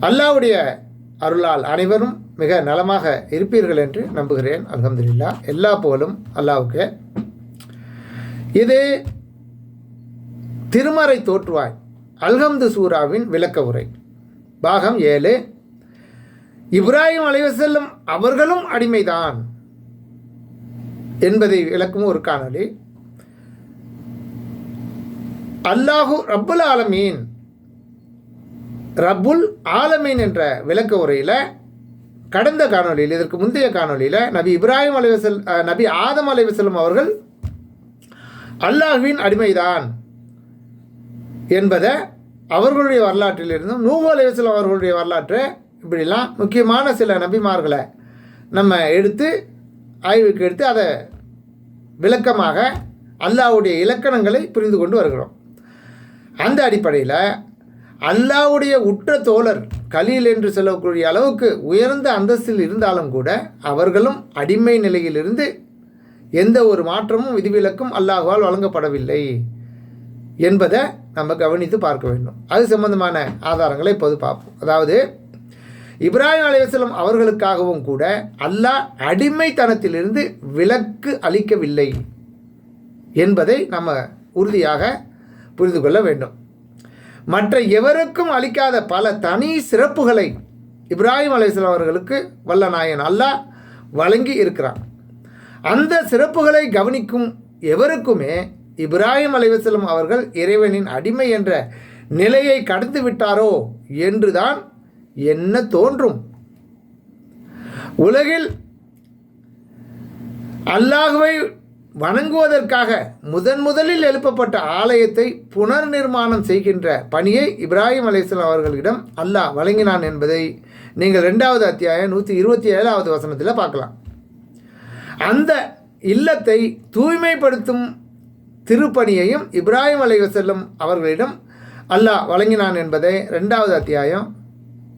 அல்லாவுடைய அருளால் அனைவரும் மிக நலமாக இருப்பீர்கள் என்று நம்புகிறேன். அல்ஹம்துலில்லா. எல்லா புகழும் அல்லாவுக்கு. இது திருமறை தோற்றுவாய். அல்ஹம்து சூராவின் விளக்க உரை. பாகம் ஏழு. இப்ராஹிம் அலைவசல்லம் அவர்களும் அடிமைதான் என்பதை விளக்கும் ஒரு காணொளி. அல்லாஹு ரப்புல் ஆலமீன் ரபுல் ஆலமீன் என்ற விளக்க உரையில் கடந்த காணொளியில் இதற்கு முந்தைய காணொளியில் நபி இப்ராஹிம் அலைவசல் நபி ஆதம் அலைவசல்லம் அவர்கள் அல்லாஹுவின் அடிமைதான் என்பதை அவர்களுடைய வரலாற்றிலிருந்தும் நூஹு அலைவசல்லம் அவர்களுடைய வரலாற்றை இப்படிலாம் முக்கியமான சில நபிமார்களை நம்ம எடுத்து ஆய்வுக்கு எடுத்து அதை விளக்கமாக அல்லாஹ்வுடைய இலக்கணங்களை புரிந்து கொண்டு வருகிறோம். அந்த அடிப்படையில் அல்லாவுடைய உற்ற தோழர் கலீல் என்று சொல்லக்கூடிய அளவுக்கு உயர்ந்த அந்தஸ்தில் இருந்தாலும் கூட அவர்களும் அடிமை நிலையிலிருந்து எந்த ஒரு மாற்றமும் விதிவிலக்கும் அல்லாஹால் வழங்கப்படவில்லை என்பதை நம்ம கவனித்து பார்க்க வேண்டும். அது சம்பந்தமான ஆதாரங்களை இப்போது பார்ப்போம். அதாவது இப்ராஹிம் அலைவாஸ்லம் அவர்களுக்காகவும் கூட அல்லாஹ் அடிமைத்தனத்திலிருந்து விலக்கு அளிக்கவில்லை என்பதை நம்ம உறுதியாக புரிந்து கொள்ள வேண்டும். மற்ற எவருக்கும் அளிக்காத பல தனி சிறப்புகளை இப்ராஹிம் அலையாம் அவர்களுக்கு வல்ல நாயன் அல்லாஹ் வழங்கி இருக்கிறான். அந்த சிறப்புகளை கவனிக்கும் எவருக்குமே இப்ராஹிம் அலைவாஸ்லம் அவர்கள் இறைவனின் அடிமை என்ற நிலையை கடந்து விட்டாரோ என்றுதான் என்ன தோன்றும். உலகில் அல்லாஹுவை வணங்குவதற்காக முதன் முதலில் எழுப்பப்பட்ட ஆலயத்தை புனர் நிர்மாணம் செய்கின்ற பணியை இப்ராஹிம் அலையாம் அவர்களிடம் அல்லாஹ் வழங்கினான் என்பதை நீங்கள் ரெண்டாவது அத்தியாயம் நூற்றி இருபத்தி ஏழாவது வசனத்தில் பார்க்கலாம். அந்த இல்லத்தை தூய்மைப்படுத்தும் திருப்பணியையும் இப்ராஹிம் அலைவசல்லம் அவர்களிடம் அல்லாஹ் வழங்கினான் என்பதை ரெண்டாவது அத்தியாயம்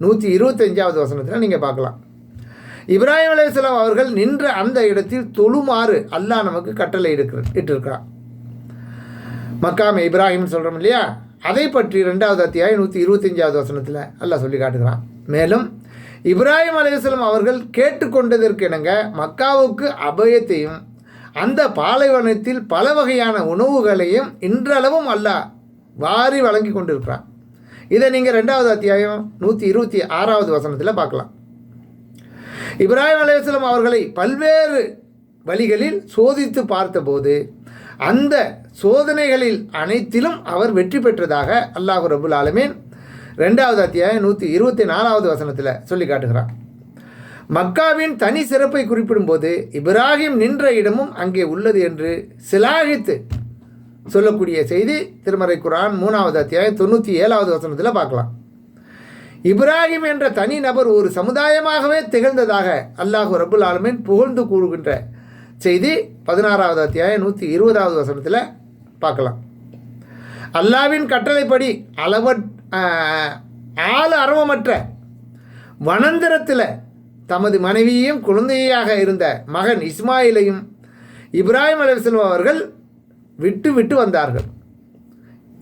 நூற்றி இருபத்தஞ்சாவது வசனத்தில் நீங்கள் பார்க்கலாம். இப்ராஹிம் அலையாம் அவர்கள் நின்ற அந்த இடத்தில் தொழுமாறு அல்லாஹ் நமக்கு கட்டளை எடுக்கிற இட்டிருக்கிறான். மக்காம இப்ராஹிம்னு சொல்கிறோம் இல்லையா? அதை பற்றி ரெண்டாவது அத்தியாயம் நூற்றி இருபத்தஞ்சாவது வசனத்தில் அல்லாஹ் சொல்லி காட்டுகிறான். மேலும் இப்ராஹிம் அலையாம் அவர்கள் கேட்டுக்கொண்டதற்கு இணங்க மக்காவுக்கு அபயத்தையும் அந்த பாலைவனத்தில் பல வகையான உணவுகளையும் இன்றளவும் அல்லாஹ் வாரி வழங்கி கொண்டிருக்கிறான். இதை நீங்கள் ரெண்டாவது அத்தியாயம் நூற்றி இருபத்தி ஆறாவது வசனத்தில் பார்க்கலாம். இப்ராஹிம் அலையாஸ்லாம் அவர்களை பல்வேறு வழிகளில் சோதித்து பார்த்தபோது அந்த சோதனைகளில் அனைத்திலும் அவர் வெற்றி பெற்றதாக அல்லாஹு ரபுல் ஆலமீன் ரெண்டாவது அத்தியாயம் நூற்றி இருபத்தி நாலாவது வசனத்தில் சொல்லி காட்டுகிறார் மக்காவின் தனி சிறப்பை குறிப்பிடும்போது இப்ராஹிம் நின்ற இடமும் அங்கே உள்ளது என்று சிலாகித்து சொல்லக்கூடிய செய்தி திருமறை குரான் மூணாவது அத்தியாயம் தொண்ணூற்றி ஏழாவது வசனத்தில் பார்க்கலாம். இப்ராஹிம் என்ற தனி நபர் ஒரு சமுதாயமாகவே திகழ்ந்ததாக அல்லாஹு ரபுல் ஆலமின் புகழ்ந்து கூறுகின்ற செய்தி பதினாறாவது அத்தியாயம் நூற்றி இருபதாவது வசனத்தில் பார்க்கலாம். அல்லாவின் கட்டளைப்படி அளவ ஆள் அரவமற்ற வனந்திரத்தில் தமது மனைவியையும் குழந்தையாக இருந்த மகன் இஸ்மாயிலையும் இப்ராஹிம் அலிஸ்லம் அவர்கள் விட்டு விட்டு வந்தார்கள்.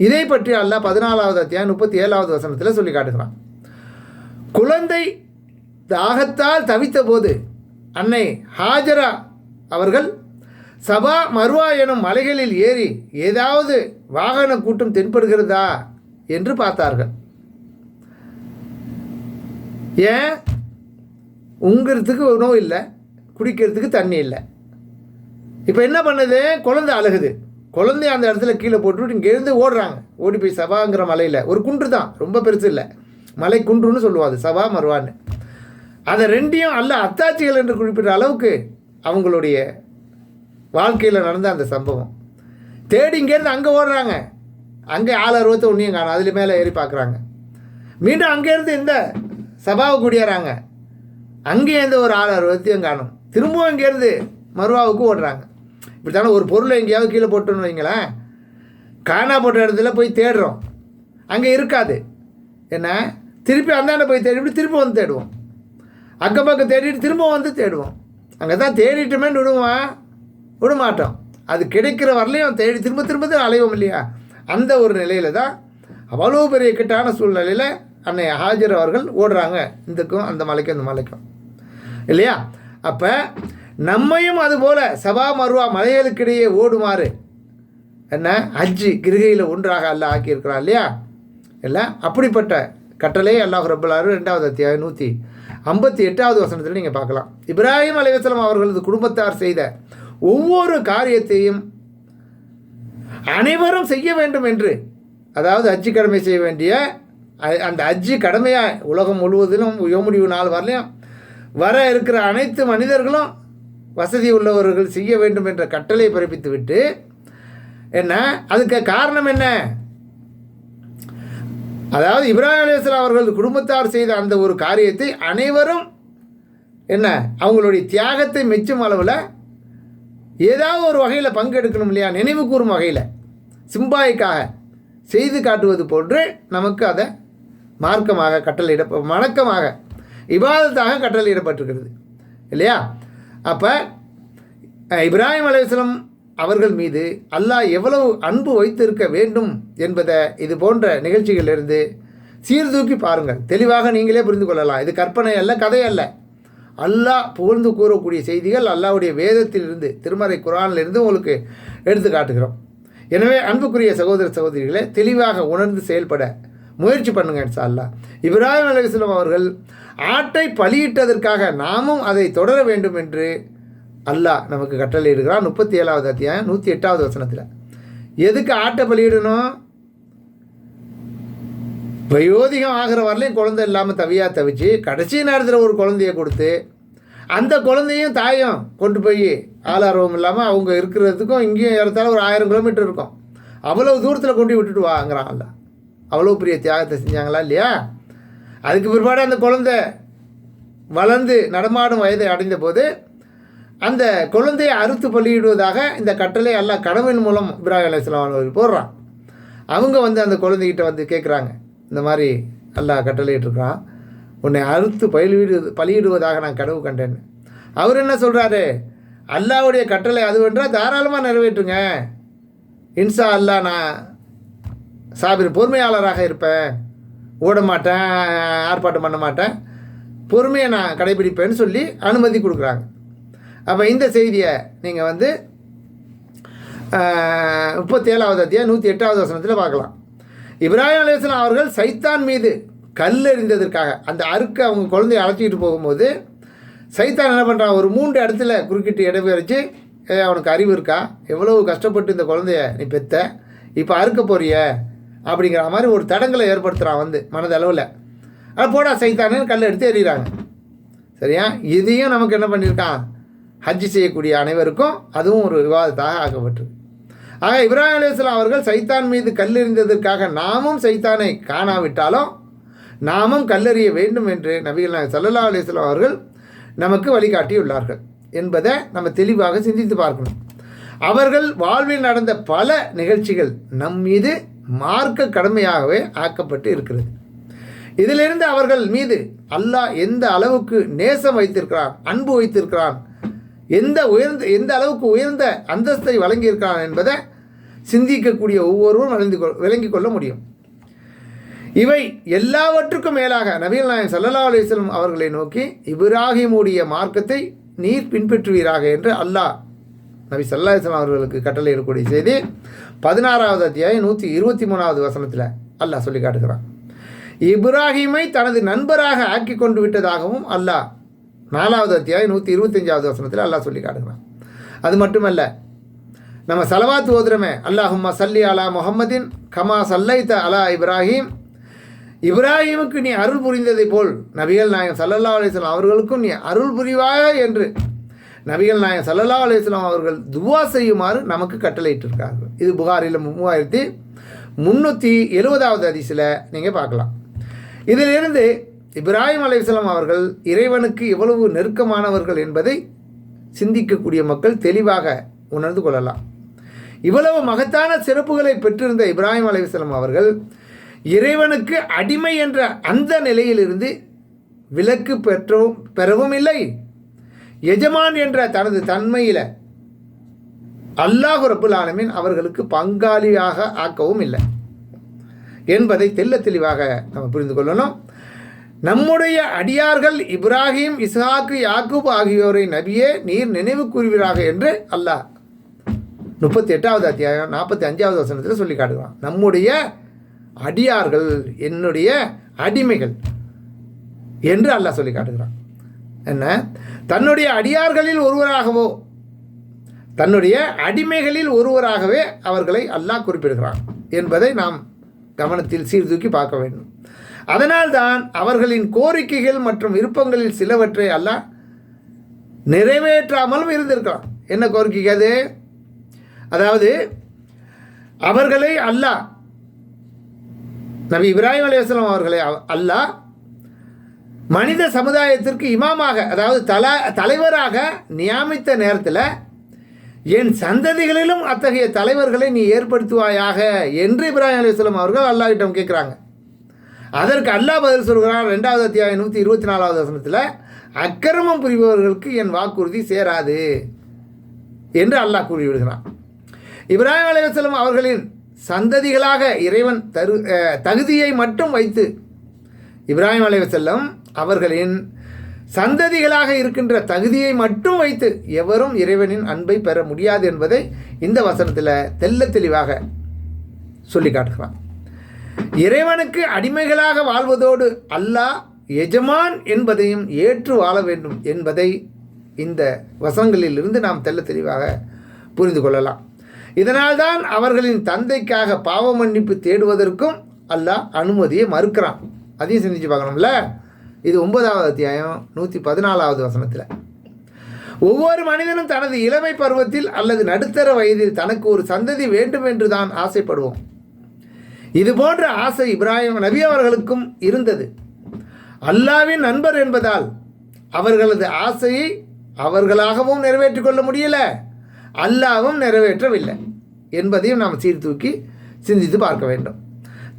இதை பற்றி அல்லாஹ் பதினாலாவது அத்தியாயம் முப்பத்தி ஏழாவது வசனத்தில் சொல்லி காட்டுகிறான். குழந்தை தாகத்தால் தவித்தபோது அன்னை ஹாஜரா அவர்கள் சபா மருவா எனும் மலைகளில் ஏறி ஏதாவது வாகன கூட்டம் தென்படுகிறதா? என்று பார்த்தார்கள். ஏன்? உங்கிறதுக்கு உணவு இல்லை குடிக்கிறதுக்கு தண்ணி இல்லை. இப்போ என்ன பண்ணுது? குழந்தை அழுகுது. குழந்தைய அந்த இடத்துல கீழே போட்டுவிட்டு இங்கேருந்து ஓடுறாங்க. ஓடி போய் சபாங்கிற மலையில். ஒரு குன்று தான் ரொம்ப பெருசு இல்லை. மலை குன்றுன்னு சொல்லுவாது சபா மருவான்னு. அதை ரெண்டையும் அல்ல அத்தாட்சிகள் என்று குறிப்பிட்ட அளவுக்கு அவங்களுடைய வாழ்க்கையில் நடந்த அந்த சம்பவம். தேடி இங்கேருந்து அங்கே ஓடுறாங்க. அங்கே ஆள் அறுபத்தி ஒன்றையும் காணும். அதில் மேலே ஏறி பார்க்குறாங்க. மீண்டும் அங்கேருந்து இந்த சபாவுக்கு குடியேறாங்க. அங்கேருந்து ஒரு ஆள் அறுபத்தையும் காணும். திரும்பவும் இங்கேருந்து மருவாவுக்கு ஓடுறாங்க. இப்படி தானே ஒரு பொருளை எங்கேயாவது கீழே போட்டோன்னு வைங்களேன். காணா போட்ட இடத்துல போய் தேடுறோம். அங்கே இருக்காது. என்ன? திருப்பி அந்தாண்ட போய் தேடிவிட்டு திரும்ப வந்து தேடுவோம். அக்கம் பக்கம் தேடிட்டு திரும்ப வந்து தேடுவோம். அங்கே தான் தேடிட்டோமேன்னு விடுவான் விட மாட்டோம் அது கிடைக்கிற வரலையும் தேடி திரும்ப திரும்ப தான் அலைவோம் இல்லையா? அந்த ஒரு நிலையில் தான் அவ்வளோ பெரிய கிட்டான சூழ்நிலையில் அன்னை ஹாஜர் அவர்கள் ஓடுறாங்க. இந்துக்கும் அந்த மலைக்கும் அந்த மலைக்கும். இல்லையா? அப்போ நம்மையும் அதுபோல் சபா மருவா மலைகளுக்கிடையே ஓடுமாறு. என்ன? அஜ்ஜி கிருகையில் ஒன்றாக அல்லாஹ் ஆக்கியிருக்கிறான் இல்லையா? இல்லை? அப்படிப்பட்ட கட்டளை அல்லாஹ் ரபுல்லாரு ரெண்டாவது அத்தியாயம் நூற்றி ஐம்பத்தி எட்டாவது வசனத்தில் நீங்கள் பார்க்கலாம். இப்ராஹிம் அலைவாஸ்லாம் அவர்களது குடும்பத்தார் செய்த ஒவ்வொரு காரியத்தையும் அனைவரும் செய்ய வேண்டும் என்று அதாவது அஜ்ஜி கடமை செய்ய வேண்டிய அ- அந்த அஜ்ஜி கடமையாக உலகம் முழுவதிலும் யோமுடிவு நாள் வரலையும் வர இருக்கிற அனைத்து மனிதர்களும் வசதி உள்ளவர்கள் செய்ய வேண்டும் என்ற கட்டளை பிறப்பித்து விட்டு என்ன? அதுக்கு காரணம் என்ன? அதாவது இப்ராஹிம் அலிஸ்லாம் அவர்கள் குடும்பத்தார் செய்த அந்த ஒரு காரியத்தை அனைவரும் என்ன? அவங்களுடைய தியாகத்தை மெச்சும் அளவில் ஏதாவது ஒரு வகையில் பங்கெடுக்கணும் இல்லையா? நினைவு கூறும் வகையில் சிம்பாய்க்காக செய்து காட்டுவது போன்று நமக்கு அதை மார்க்கமாக கட்டளையிட வணக்கமாக இபாதத்தாக கட்டளையிடப்பட்டிருக்கிறது. இல்லையா? அப்போ இப்ராஹிம் அலையம் அவர்கள் மீது அல்லாஹ் எவ்வளவு அன்பு வைத்திருக்க வேண்டும் என்பதை இது போன்ற நிகழ்ச்சிகளிலிருந்து சீர்தூக்கி பாருங்கள். தெளிவாக நீங்களே புரிந்து கொள்ளலாம். இது கற்பனை அல்ல கதை அல்ல. அல்லாஹ் புகழ்ந்து கூறக்கூடிய செய்திகள் அல்லாவுடைய வேதத்திலிருந்து திருமறை குரானிலிருந்து உங்களுக்கு எடுத்து காட்டுகிறோம். எனவே அன்புக்குரிய சகோதர சகோதரிகளை தெளிவாக உணர்ந்து செயல்பட முயற்சி பண்ணுங்க இன்ஷா அல்லாஹ் இப்ராஹிம் அலைஹிஸ்ஸலாம் அவர்கள் ஆட்டை பலியிட்டதற்காக நாமும் அதை தொடர வேண்டும் என்று அல்லாஹ் நமக்கு கட்டளையிடுகிறான். முப்பத்தி ஏழாவது அத்தியாயம் நூற்றி எட்டாவது வசனத்தில். எதுக்கு ஆட்டை பலியிடணும்? வயோதிகம் ஆகிற வரலையும் குழந்தை இல்லாமல் தவியாக தவிச்சு கடைசி நேரத்தில் ஒரு குழந்தைய கொடுத்து அந்த குழந்தையும் தாயும் கொண்டு போய் ஆளார்வம் இல்லாமல் அவங்க இருக்கிறதுக்கும் இங்கேயும் ஏறத்தாலும் ஒரு ஆயிரம் கிலோமீட்டர் இருக்கும். அவ்வளோ தூரத்தில் கொண்டு விட்டுட்டு வாங்குறான் அல்ல அவ்வளோ பெரிய தியாகத்தை செஞ்சாங்களா இல்லையா? அதுக்கு பிற்பாடு அந்த குழந்தை வளர்ந்து நடமாடும் வயதை அடைந்த போது அந்த குழந்தையை அறுத்து பலியிடுவதாக இந்த கட்டளை எல்லாம் கடவுள் மூலம் இப்ராஹிம் அலிஸ்லாம் அவர்கள் போடுறான். அவங்க வந்து அந்த குழந்தைகிட்ட வந்து கேட்குறாங்க இந்த மாதிரி அல்லாஹ் கட்டளையிட்டிருக்கான் உன்னை அறுத்து பயிலிடு பலியிடுவதாக நான் கனவு கண்டேன். அவர் என்ன சொல்கிறாரு அல்லாவுடைய கட்டளை அதுவென்றால் தாராளமாக நிறைவேற்றுங்க. இன்சா அல்லாஹ் நான் சாபிர் பொறுமையாளராக இருப்பேன். ஓட மாட்டேன் ஆர்ப்பாட்டம் பண்ண மாட்டேன். பொறுமையை நான் கடைபிடிப்பேன்னு சொல்லி அனுமதி கொடுக்குறாங்க. அப்போ இந்த செய்தியை நீங்கள் வந்து முப்பத்தேழாவது அத்தியாயம் நூற்றி எட்டாவது வசனத்தில் பார்க்கலாம். இப்ராஹிம் அலிஸ்லாம் அவர்கள் சைத்தான் மீது கல் எறிந்ததற்காக அந்த அறுக்க அவங்க குழந்தைய அழைச்சிக்கிட்டு போகும்போது சைத்தான் என்ன பண்ணுறான் ஒரு மூன்று இடத்துல குறுக்கிட்டு இடம் வச்சு ஏ அவனுக்கு அறிவு இருக்கா? எவ்வளவு கஷ்டப்பட்டு இந்த குழந்தைய நீ பெத்த? இப்போ அறுக்க போறிய? அப்படிங்கிற மாதிரி ஒரு தடங்களை ஏற்படுத்துகிறான் வந்து மனதளவில். அது போடா சைத்தானு கல் எடுத்து எறிகிறாங்க. சரியா? இதையும் நமக்கு என்ன பண்ணியிருக்கான்? ஹஜ் செய்யக்கூடிய அனைவருக்கும் அதுவும் ஒரு விவாதத்தாக ஆகப்பட்டது ஆக இப்ராஹிம் அலையாஸ்லாம் அவர்கள் சைத்தான் மீது கல்லெறிந்ததற்காக நாமும் சைத்தானை காணாவிட்டாலும் நாமும் கல்லறிய வேண்டும் என்று நபிகள் நாயகம் சல்லா அலைஹி அவர்கள் நமக்கு வழிகாட்டியுள்ளார்கள் என்பதை நம்ம தெளிவாக சிந்தித்து பார்க்கணும். அவர்கள் வாழ்வில் நடந்த பல நிகழ்ச்சிகள் நம் மீது மார்க்க கடமையாகவே ஆக்கப்பட்டு இருக்கிறது. இதிலிருந்து அவர்கள் மீது அல்லாஹ் எந்த அளவுக்கு நேசம் வைத்திருக்கிறான் அன்பு வைத்திருக்கிறான் எந்த உயர்ந்த எந்த அளவுக்கு உயர்ந்த அந்தஸ்தை வழங்கியிருக்கிறான் என்பதை சிந்திக்கக்கூடிய ஒவ்வொருவரும் விளங்கி கொள் விளங்கிக் கொள்ள முடியும். இவை எல்லாவற்றுக்கும் மேலாக நபீல் நாயன் ஸல்லல்லாஹு அலிஸ்லம் அவர்களை நோக்கி இப்ராஹிமுடைய மார்க்கத்தை நீர் பின்பற்றுவீராக என்று அல்லாஹ் நபி சல்லா அலைஹி அவர்களுக்கு கட்டளை இருக்கக்கூடிய செய்தி பதினாறாவது அத்தியாயம் நூற்றி இருபத்தி மூணாவது வசனத்தில் அல்லாஹ் சொல்லி காட்டுகிறான். இப்ராஹிமை தனது நண்பராக ஆக்கி கொண்டு விட்டதாகவும் அல்லாஹ் நாலாவது அத்தியாயம் நூற்றி இருபத்தஞ்சாவது வசனத்தில் அல்லாஹ் சொல்லி காட்டுகிறான். அது மட்டுமல்ல நம்ம சலவாத்து ஓதுறமே அல்லாஹும்மா சல்லி அலா முகமதின் கமா சல்லைத்த அலா இப்ராஹிம். இப்ராஹிமுக்கு நீ அருள் புரிந்ததை போல் நபிகள் நாயகம் சல்லல்லா அலிஸ்லாம் அவர்களுக்கும் நீ அருள் புரிவாய என்று நபிகள் நாயகம் சல்லல்லா அலிஸ்லாம் அவர்கள் துவா செய்யுமாறு நமக்கு கட்டளையிட்டிருக்கார்கள். இது புகாரில் மூவாயிரத்தி முந்நூற்றி எழுபதாவது அதிசில் நீங்கள் பார்க்கலாம். இதிலிருந்து இப்ராஹிம் அலைஹிஸ்ஸலாம் அவர்கள் இறைவனுக்கு எவ்வளவு நெருக்கமானவர்கள் என்பதை சிந்திக்கக்கூடிய மக்கள் தெளிவாக உணர்ந்து கொள்ளலாம். இவ்வளவு மகத்தான சிறப்புகளை பெற்றிருந்த இப்ராஹிம் அலைஹிஸ்ஸலாம் அவர்கள் இறைவனுக்கு அடிமை என்ற அந்த நிலையிலிருந்து விலக்கு பெற்றவும் பெறவும் இல்லை. எஜமான் என்ற தனது தன்மையில் அல்லாஹ் ரபுல் ஆலமின் அவர்களுக்கு பங்காளியாக ஆக்கவும் இல்லை. என்பதை தெள்ள தெளிவாக நம்ம புரிந்து கொள்ளணும். நம்முடைய அடியார்கள் இப்ராஹிம் இஸ்ஹாக்கு யாக்கூப் ஆகியோரை நபியே நீர் நினைவு கூறுவீராக என்று அல்லாஹ் முப்பத்தி எட்டாவது அத்தியாயம் நாற்பத்தி அஞ்சாவது வசனத்தில் சொல்லி காட்டுகிறான். நம்முடைய அடியார்கள் என்னுடைய அடிமைகள் என்று அல்லாஹ் சொல்லி காட்டுகிறான். என்ன? தன்னுடைய அடியார்களில் ஒருவராகவோ தன்னுடைய அடிமைகளில் ஒருவராகவே அவர்களை அல்லாஹ் குறிப்பிடுகிறான் என்பதை நாம் கவனத்தில் சீர்தூக்கி பார்க்க வேண்டும். அதனால்தான் அவர்களின் கோரிக்கைகள் மற்றும் விருப்பங்களில் சிலவற்றை அல்லாஹ் நிறைவேற்றாமலும் இருந்திருக்கலாம். என்ன கோரிக்கை அது? அதாவது அவர்களை அல்லாஹ் நபி இப்ராஹிம் அலையாஸ்லாம் அவர்களை அவ- அல்லாஹ் மனித சமுதாயத்திற்கு இமாமாக அதாவது தல தலைவராக நியமித்த நேரத்தில் என் சந்ததிகளிலும் அத்தகைய தலைவர்களை நீ ஏற்படுத்துவாயாக என்று இப்ராஹிம் அலையாஸ்லாம் அவர்கள் அல்லாஹிட்டம் கேட்குறாங்க. அதற்கு அல்லாஹ் பதில் சொல்கிறான் ரெண்டாவது அத்தியாயம் நூற்றி இருபத்தி நாலாவது வசனத்தில் அக்கிரமம் புரிபவர்களுக்கு என் வாக்குறுதி சேராது என்று அல்லாஹ் கூறிவிடுகிறான். இப்ராஹிம் அலைவாஸ்லம் அவர்களின் சந்ததிகளாக இறைவன் தரு தகுதியை மட்டும் வைத்து இப்ராஹிம் அலைவசல்லம் அவர்களின் சந்ததிகளாக இருக்கின்ற தகுதியை மட்டும் வைத்து எவரும் இறைவனின் அன்பை பெற முடியாது என்பதை இந்த வசனத்தில் தெள்ள தெளிவாக சொல்லி காட்டுகிறான். இறைவனுக்கு அடிமைகளாக வாழ்வதோடு அல்லாஹ் எஜமான் என்பதையும் ஏற்று வாழ வேண்டும் என்பதை இந்த வசங்களிலிருந்து நாம் தெல்ல தெளிவாக புரிந்து கொள்ளலாம். இதனால்தான் அவர்களின் தந்தைக்காக பாவ மன்னிப்பு தேடுவதற்கும் அல்லாஹ் அனுமதியை மறுக்கிறான். அதையும் சிந்திச்சு பார்க்கணும்ல? இது ஒன்பதாவது அத்தியாயம் நூற்றி பதினாலாவது வசனத்தில். ஒவ்வொரு மனிதனும் தனது இளமை பருவத்தில் அல்லது நடுத்தர வயதில் தனக்கு ஒரு சந்ததி வேண்டும் என்று தான் ஆசைப்படுவோம். இது போன்ற ஆசை இப்ராஹிம் நபி அவர்களுக்கும் இருந்தது. அல்லாவின் நண்பர் என்பதால் அவர்களது ஆசையை அவர்களாகவும் நிறைவேற்றிக் கொள்ள முடியல அல்லாவும் நிறைவேற்றவில்லை என்பதையும் நாம் சீர்தூக்கி சிந்தித்து பார்க்க வேண்டும்.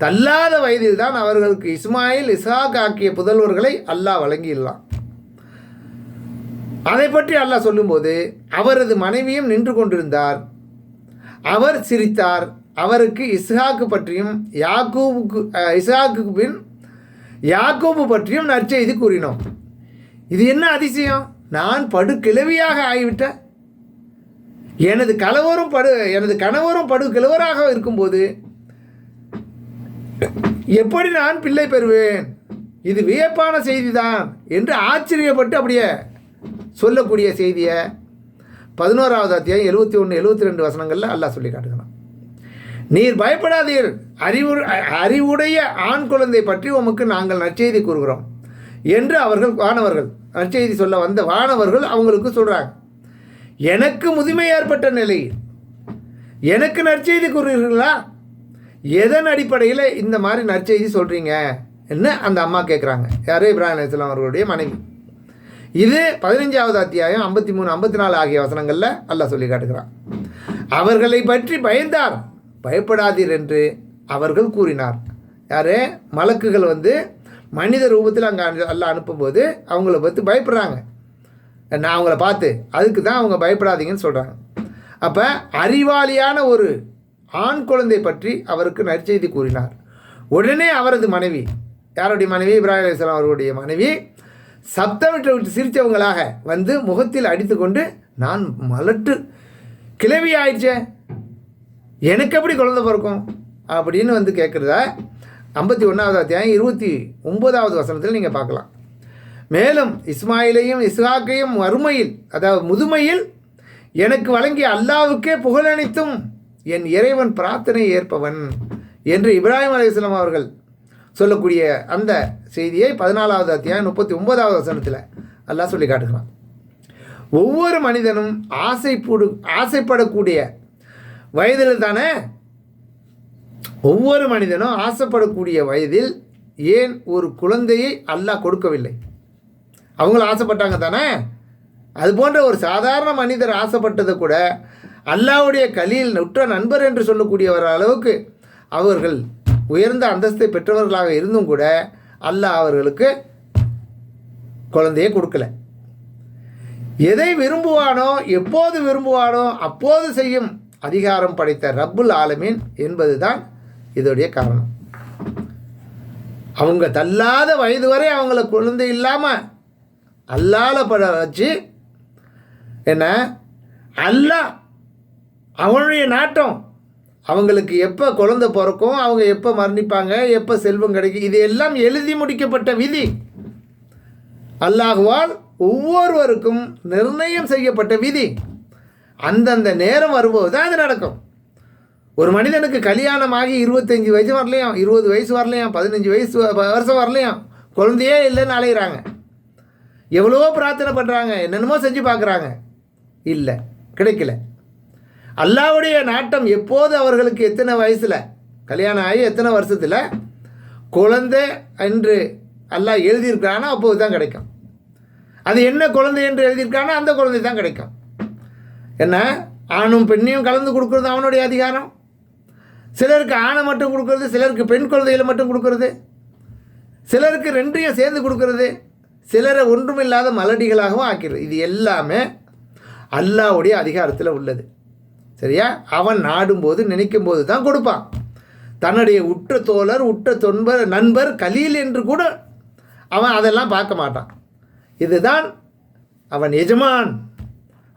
தள்ளாத வயதில் தான் அவர்களுக்கு இஸ்மாயில் இசாக் ஆக்கிய புதல்வர்களை அல்லாஹ் வழங்கியுள்ளான் அதை பற்றி அல்லாஹ் சொல்லும்போது அவரது மனைவியும் நின்று கொண்டிருந்தார் அவர் சிரித்தார் அவருக்கு இஸ்ஹாக்கு பற்றியும் யாக்கூபுக்கு இஸ்ஹாக்கு பின் யாக்கூபு பற்றியும் நற்செய்தி கூறினோம். இது என்ன அதிசயம்? நான் படு கிழவியாக ஆகிவிட்டேன் எனது கணவரும் படு எனது கணவரும் படு கிழவராக இருக்கும்போது எப்படி நான் பிள்ளை பெறுவேன்? இது வியப்பான செய்திதான் என்று ஆச்சரியப்பட்டு அப்படியே சொல்லக்கூடிய செய்தியை பதினோராவது அத்தியாயம் எழுபத்தி ஒன்று எழுபத்தி ரெண்டு வசனங்களில் அல்லாஹ் சொல்லி காட்டுகிறான். நீர் பயப்படாதீர். அறிவு அறிவுடைய ஆண் குழந்தை பற்றி உமக்கு நாங்கள் நற்செய்தி கூறுகிறோம். என்று அவர்கள் வானவர்கள் நற்செய்தி சொல்ல வந்த வானவர்கள் அவங்களுக்கு சொல்கிறாங்க எனக்கு முதுமை ஏற்பட்ட நிலையில் எனக்கு நற்செய்தி கூறுகிறீர்களா? எதன் அடிப்படையில் இந்த மாதிரி நற்செய்தி சொல்கிறீங்க என்ன அந்த அம்மா கேட்குறாங்க யார் இப்ராஹிம் அலைஹிஸ்ஸலாம் அவர்களுடைய மனைவி. இது பதினஞ்சாவது அத்தியாயம் ஐம்பத்தி மூணு ஐம்பத்தி நாலு ஆகிய வசனங்களில் அல்லாஹ் சொல்லி காட்டுகிறான். அவர்களை பற்றி பயந்தார். பயப்படாதீர் என்று அவர்கள் கூறினார். யார்? மலக்குகள் வந்து மனித ரூபத்தில் அங்கே அல்லாஹ் அனுப்பும்போது அவங்கள பற்றி பயப்படுறாங்க. நான் அவங்கள பார்த்து அதுக்கு தான் அவங்க பயப்படாதீங்கன்னு சொல்கிறாங்க அப்போ அறிவாளியான ஒரு ஆண் குழந்தை பற்றி அவருக்கு நற்செய்தி கூறினார். உடனே அவரது மனைவி யாருடைய மனைவி? இப்ராஹிம் அலைஹிஸ்ஸலாம் அவருடைய மனைவி சப்தமிட்டு விட்டு சிரித்தவங்களாக வந்து முகத்தில் அடித்துக்கொண்டு நான் மலட்டு கிளவி ஆயிடுச்சே எனக்கு எப்படி குழந்தை பிறக்கும்? அப்படின்னு வந்து கேட்குறத ஐம்பத்தி ஒன்றாவது அத்தியாயம் இருபத்தி ஒன்பதாவது வசனத்தில் நீங்கள் பார்க்கலாம். மேலும் இஸ்மாயிலையும் இஸ்ஹாக்கையும் மறுமையில் அதாவது முதுமையில் எனக்கு வழங்கிய அல்லாவுக்கே புகழனைத்தும் என் இறைவன் பிரார்த்தனை ஏற்பவன் என்று இப்ராஹிம் அலைஹிஸ்ஸலாம் அவர்கள் சொல்லக்கூடிய அந்த செய்தியை பதினாலாவது அத்தியாயம் முப்பத்தி ஒன்பதாவது வசனத்தில் அல்லாஹ் சொல்லி காட்டுகிறான். ஒவ்வொரு மனிதனும் ஆசைப்படு ஆசைப்படக்கூடிய வயதில் தானே? ஒவ்வொரு மனிதனும் ஆசைப்படக்கூடிய வயதில் ஏன் ஒரு குழந்தையை அல்லாஹ் கொடுக்கவில்லை? அவங்களும் ஆசைப்பட்டாங்க தானே? அது போன்ற ஒரு சாதாரண மனிதர் ஆசைப்பட்டது கூட அல்லாவுடைய கலியில் உற்ற நண்பர் என்று சொல்லக்கூடியவர் அளவுக்கு அவர்கள் உயர்ந்த அந்தஸ்தை பெற்றவர்களாக இருந்தும் கூட அல்லாஹ் அவர்களுக்கு குழந்தையை கொடுக்கல. எதை விரும்புவானோ எப்போது விரும்புவானோ அப்போது செய்யும் அதிகாரம் படைத்த ரப்புல் ஆலமீன் என்பதுதான் இதோடைய காரணம். அவங்க தள்ளாத வயது வரை அவங்கள குழந்தை இல்லாமல் அல்லால பட வச்சு என்ன? அல்லாஹ் அவனுடைய நாட்டம். அவங்களுக்கு எப்போ குழந்தை பிறக்கும் அவங்க எப்போ மரணிப்பாங்க எப்போ செல்வம் கிடைக்கும் இது எல்லாம் எழுதி முடிக்கப்பட்ட விதி. அல்லாஹுவால் ஒவ்வொருவருக்கும் நிர்ணயம் செய்யப்பட்ட விதி. அந்தந்த நேரம் வரும்போது தான் அது நடக்கும். ஒரு மனிதனுக்கு கல்யாணமாகி இருபத்தஞ்சி வயசு வரலையாம் இருபது வயசு வரலையாம் பதினஞ்சு வயசு வருஷம் வரலையாம் குழந்தையே இல்லைன்னு அலையிறாங்க. எவ்வளவோ பிரார்த்தனை பண்ணுறாங்க என்னென்னமோ செஞ்சு பார்க்குறாங்க. இல்லை கிடைக்கல. அல்லாவுடைய நாட்டம் எப்போது அவர்களுக்கு எத்தனை வயசில் கல்யாணம் ஆகி எத்தனை வருஷத்தில் குழந்தை என்று அல்லாஹ் எழுதியிருக்கிறானோ அப்போது தான் கிடைக்கும். அது என்ன குழந்தை என்று எழுதியிருக்கானோ அந்த குழந்தை தான் கிடைக்கும். என்ன? ஆணும் பெண்ணையும் கலந்து கொடுக்குறது அவனுடைய அதிகாரம். சிலருக்கு ஆணை மட்டும் கொடுக்கறது சிலருக்கு பெண் குழந்தைகளை மட்டும் கொடுக்கறது. சிலருக்கு ரெண்டையும் சேர்ந்து கொடுக்கறது. சிலரை ஒன்றுமில்லாத மலடிகளாகவும் ஆக்கிறது இது எல்லாமே அல்லாவுடைய அதிகாரத்தில் உள்ளது. சரியா? அவன் நாடும்போது நினைக்கும் போது தான் கொடுப்பான். தன்னுடைய உற்ற தோழர் உற்ற தொன்பர் நண்பர் கலீல் என்று கூட அவன் அதெல்லாம் பார்க்க மாட்டான். இதுதான் அவன் எஜமான்.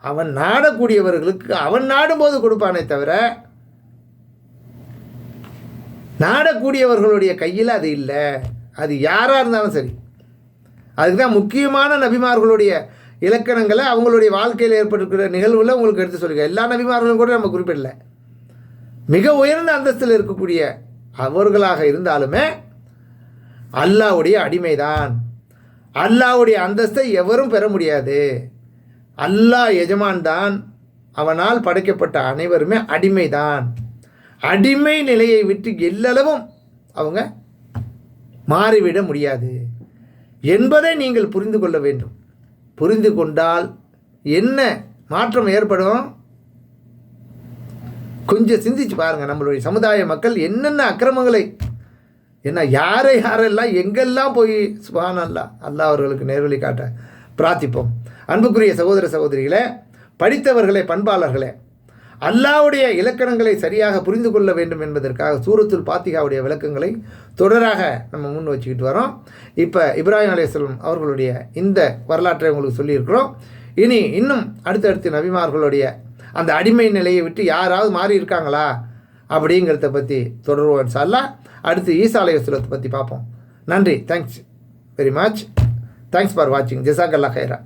அவன் நாடக்கூடியவர்களுக்கு அவன் நாடும்போது கொடுப்பானே தவிர நாடக்கூடியவர்களுடைய கையில் அது இல்லை. அது யாராக இருந்தாலும் சரி. அதுக்கு தான் முக்கியமான நபிமார்களுடைய இலக்கணங்களை அவங்களுடைய வாழ்க்கையில் ஏற்பட்டிருக்கிற நிகழ்வுகளை உங்களுக்கு எடுத்து சொல்லுங்கள் எல்லா நபிமார்களும் கூட நம்ம குறிப்பிடல. மிக உயர்ந்த அந்தஸ்தில் இருக்கக்கூடிய அவர்களாக இருந்தாலுமே அல்லாவுடைய அடிமைதான். அல்லாவுடைய அந்தஸ்தை எவரும் பெற முடியாது. அல்லாஹ் எஜமான் தான் அவனால் படைக்கப்பட்ட அனைவருமே அடிமைதான். அடிமை நிலையை விட்டு எல்லளவும் அவங்க மாறிவிட முடியாது. என்பதை நீங்கள் புரிந்து கொள்ள வேண்டும். புரிந்து கொண்டால் என்ன மாற்றம் ஏற்படும்? கொஞ்சம் சிந்திச்சு பாருங்க நம்மளுடைய சமுதாய மக்கள் என்னென்ன அக்கிரமங்களை என்ன யாரை யாரெல்லாம் எங்கெல்லாம் போய் சுபான் அல்லா அல்லாஹ் அவர்களுக்கு நேர்வழி காட்ட பிரார்த்திப்போம். அன்புக்குரிய சகோதர சகோதரிகளே படித்தவர்களே பண்பாளர்களே அல்லாவுடைய இலக்கணங்களை சரியாக புரிந்து கொள்ள வேண்டும் என்பதற்காக சூரத்துல் பாத்திகாவுடைய விளக்கங்களை தொடராக நம்ம முன் வச்சுக்கிட்டு வரோம். இப்போ இப்ராஹிம் அலையம் அவர்களுடைய இந்த வரலாற்றை உங்களுக்கு சொல்லியிருக்கிறோம். இனி இன்னும் அடுத்தடுத்து நபிமார்களுடைய அந்த அடிமை நிலையை விட்டு யாராவது மாறி இருக்காங்களா அப்படிங்கிறத பற்றி தொடர்வோம் சார்லா அடுத்து ஈசா அலையஸ்லத்தை பற்றி பார்ப்போம். நன்றி. Thanks very much thanks for watching జజాకల్లా ఖైరా